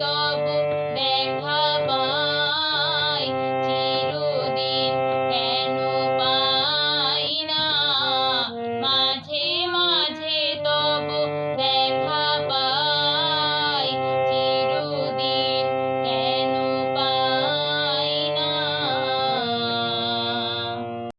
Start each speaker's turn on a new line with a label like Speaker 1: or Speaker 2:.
Speaker 1: তব